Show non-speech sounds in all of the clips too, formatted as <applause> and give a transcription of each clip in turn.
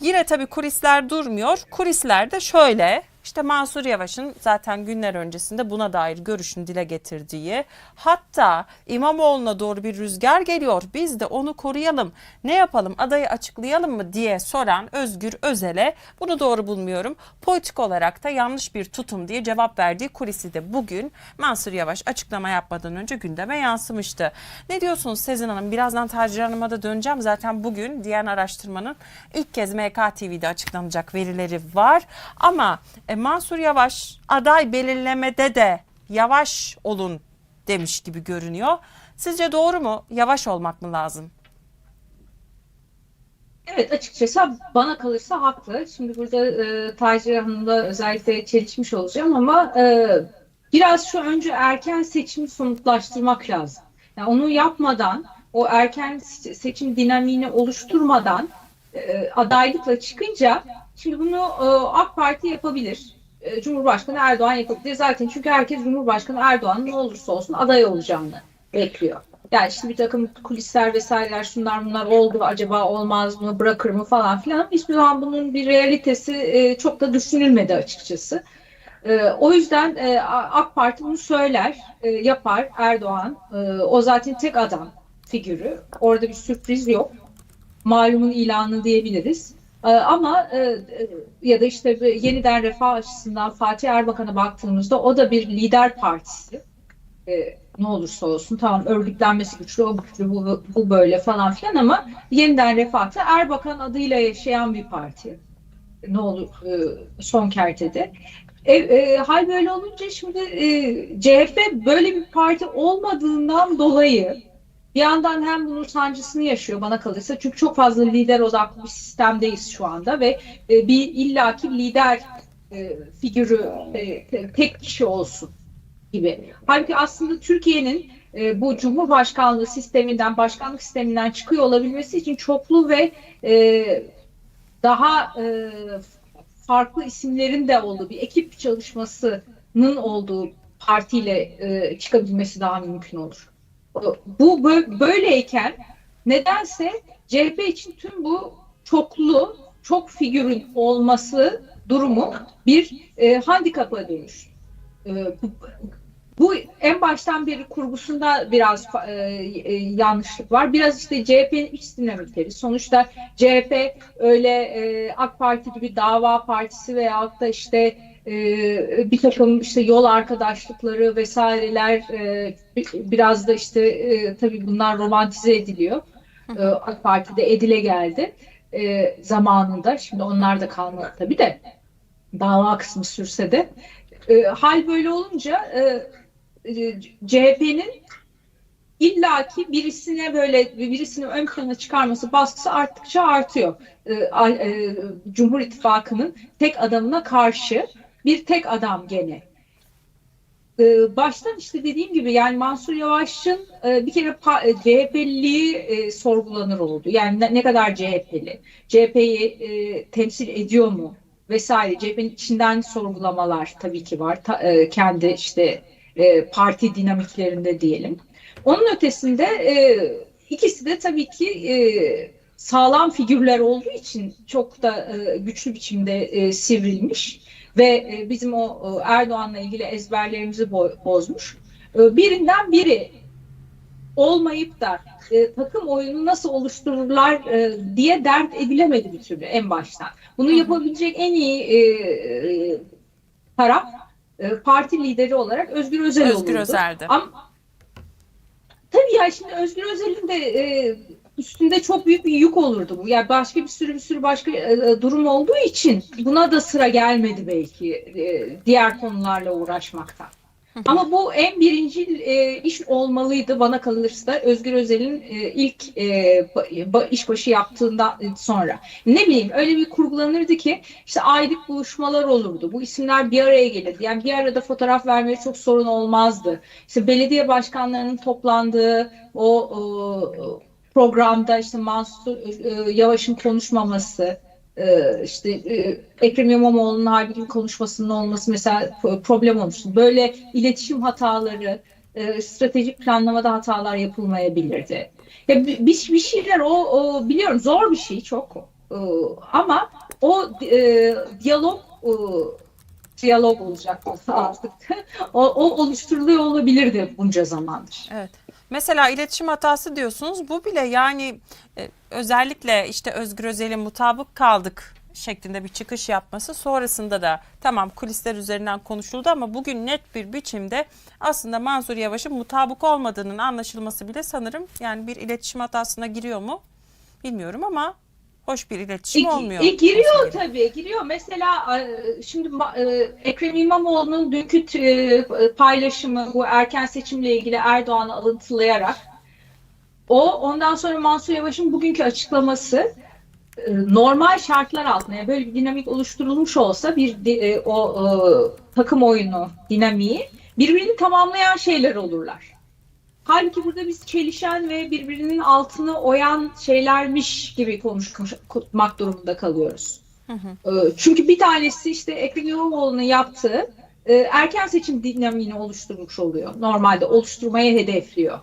Yine tabii kulisler durmuyor. Kulisler de şöyle. İşte Mansur Yavaş'ın zaten günler öncesinde buna dair görüşünü dile getirdiği hatta İmamoğlu'na doğru bir rüzgar geliyor biz de onu koruyalım ne yapalım adayı açıklayalım mı diye soran Özgür Özel'e bunu doğru bulmuyorum. Politik olarak da yanlış bir tutum diye cevap verdiği kulisi de bugün Mansur Yavaş açıklama yapmadan önce gündeme yansımıştı. Ne diyorsunuz Sezin Hanım? Birazdan Taci Hanım'a da döneceğim. Zaten bugün diyen araştırmanın ilk kez MK TV'de açıklanacak verileri var. Ama e, Mansur Yavaş aday belirlemede de yavaş olun demiş gibi görünüyor. Sizce doğru mu? Yavaş olmak mı lazım? Evet açıkçası bana kalırsa haklı. Şimdi burada e, Taci Hanım'la özellikle çelişmiş olacağım ama e, biraz şu önce erken seçimi somutlaştırmak lazım. Yani onu yapmadan, o erken se- seçim dinamiğini oluşturmadan e, adaylıkla çıkınca şimdi bunu e, AK Parti yapabilir. E, Cumhurbaşkanı Erdoğan yapabilir. Zaten çünkü herkes Cumhurbaşkanı Erdoğan'ın ne olursa olsun aday olacağını bekliyor. Yani şimdi bir takım kulisler vesaireler şunlar bunlar oldu acaba olmaz mı bırakır mı falan filan hiçbir zaman bunun bir realitesi e, çok da düşünülmedi açıkçası. E, o yüzden e, AK Parti bunu söyler, e, yapar Erdoğan. E, o zaten tek adam figürü. Orada bir sürpriz yok. Malumun ilanı diyebiliriz. E, ama e, e, ya da işte yeniden refah açısından Fatih Erbakan'a baktığımızda o da bir lider partisi. E, ne olursa olsun tamam örgütlenmesi güçlü, o güçlü, bu, bu böyle falan filan ama yeniden refahta Erbakan adıyla yaşayan bir parti. Ne olur e, son kertede. E, e, hal böyle olunca şimdi e, CHP böyle bir parti olmadığından dolayı bir yandan hem bunun sancısını yaşıyor bana kalırsa çünkü çok fazla lider odaklı bir sistemdeyiz şu anda ve e, bir illaki lider e, figürü e, tek kişi olsun gibi. Halbuki aslında Türkiye'nin e, bu Cumhurbaşkanlığı sisteminden, başkanlık sisteminden çıkıyor olabilmesi için çoklu ve e, daha e, farklı isimlerin de olduğu bir ekip çalışmasının olduğu partiyle e, çıkabilmesi daha mümkün olur. Bu bö- böyleyken nedense CHP için tüm bu çoklu, çok figürün olması durumu bir e, handikapa dönüştü. E, bu, bu en baştan beri kurgusunda biraz e, e, yanlışlık var. Biraz işte CHP'nin iç dinamikleri. Sonuçta CHP öyle e, AK Parti gibi dava partisi veyahut da işte bir takım işte yol arkadaşlıkları vesaireler e, bi- biraz da işte e, tabii bunlar romantize ediliyor. E, AK Parti'de edile geldi e, zamanında. Şimdi onlar da kalmadı tabii de dava kısmı sürse de. E, hal böyle olunca CHP'nin illaki birisine böyle birisini ön plana çıkarması baskısı arttıkça artıyor. Cumhur İttifakı'nın tek adamına karşı bir tek adam gene. E, baştan işte dediğim gibi yani Mansur Yavaş'ın e, bir kere e, CHP'liliği e, sorgulanır oldu. Yani ne, kadar CHP'li, CHP'yi temsil ediyor mu vesaire. CHP'nin içinden sorgulamalar tabii ki var. Kendi işte parti dinamiklerinde diyelim. Onun ötesinde ikisi de tabii ki sağlam figürler olduğu için çok da güçlü biçimde e, sivrilmiş ve e, bizim o Erdoğan'la ilgili ezberlerimizi bo- bozmuş. E, birinden biri olmayıp da e, takım oyunu nasıl oluştururlar e, diye dert edilemedi bir türlü en baştan. Bunu yapabilecek en iyi e, e, taraf e, parti lideri olarak Özgür Özel Özgür olurdu. Özel'di. Ama tabii ya şimdi Özgür Özel'in de e, üstünde çok büyük bir yük olurdu bu. Yani başka bir sürü bir sürü başka e, durum olduğu için buna da sıra gelmedi belki e, diğer konularla uğraşmaktan. Ama bu en birinci e, iş olmalıydı bana kalırsa Özgür Özel'in e, ilk e, ba- ba- işbaşı yaptığından sonra. Ne bileyim öyle bir kurgulanırdı ki işte aylık buluşmalar olurdu. Bu isimler bir araya gelirdi. Yani bir arada fotoğraf vermeye çok sorun olmazdı. İşte belediye başkanlarının toplandığı o, o programda işte Mansur e, Yavaş'ın konuşmaması, e, işte e, Ekrem İmamoğlu'nun halbuki konuşmasının olması mesela pro- problem olmuştu. Böyle iletişim hataları, e, stratejik planlamada hatalar yapılmayabilirdi. Ya bir, bir şeyler o, o biliyorum zor bir şey çok. E, ama o e, diyalog e, diyalog olacak artık. <laughs> o, o oluşturuluyor olabilirdi bunca zamandır. Evet. Mesela iletişim hatası diyorsunuz. Bu bile yani e, özellikle işte Özgür Özel'in mutabık kaldık şeklinde bir çıkış yapması sonrasında da tamam kulisler üzerinden konuşuldu ama bugün net bir biçimde aslında Mansur Yavaş'ın mutabık olmadığının anlaşılması bile sanırım yani bir iletişim hatasına giriyor mu bilmiyorum ama hoş bir iletişim E, olmuyor. e, giriyor gerek. tabii, giriyor. Mesela şimdi e, Ekrem İmamoğlu'nun dünkü e, paylaşımı bu erken seçimle ilgili Erdoğan'ı alıntılayarak o ondan sonra Mansur Yavaş'ın bugünkü açıklaması e, normal şartlar altında yani böyle bir dinamik oluşturulmuş olsa bir o e, takım oyunu dinamiği birbirini tamamlayan şeyler olurlar. Halbuki burada biz çelişen ve birbirinin altını oyan şeylermiş gibi konuşmak durumunda kalıyoruz. Hı hı. Ee, Çünkü bir tanesi işte Ekrem İmamoğlu'nun yaptığı e, erken seçim dinamiğini oluşturmuş oluyor. Normalde oluşturmaya hedefliyor.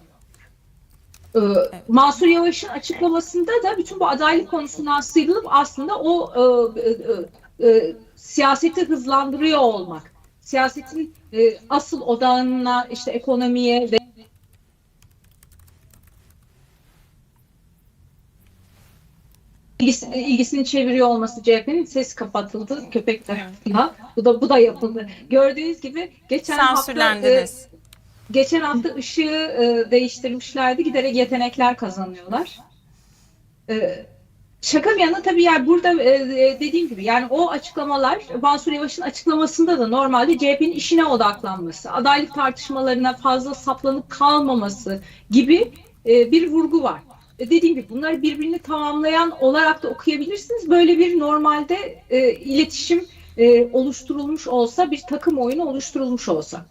Ee, Mansur Yavaş'ın açıklamasında da bütün bu adaylık konusundan sıyrılıp aslında o e, e, e, siyaseti hızlandırıyor olmak. Siyasetin e, asıl odağına işte ekonomiye ve ilgisini, ilgisini çeviriyor olması CHP'nin ses kapatıldı köpekler. Ya, bu da bu da yapıldı. Gördüğünüz gibi geçen hafta e, geçen hafta ışığı e, değiştirmişlerdi. Giderek yetenekler kazanıyorlar. E, şaka bir yana tabii yani burada e, e, dediğim gibi yani o açıklamalar Mansur Yavaş'ın açıklamasında da normalde CHP'nin işine odaklanması, adaylık tartışmalarına fazla saplanıp kalmaması gibi e, bir vurgu var. E, dediğim gibi bunları birbirini tamamlayan olarak da okuyabilirsiniz. Böyle bir normalde e, iletişim e, oluşturulmuş olsa, bir takım oyunu oluşturulmuş olsa.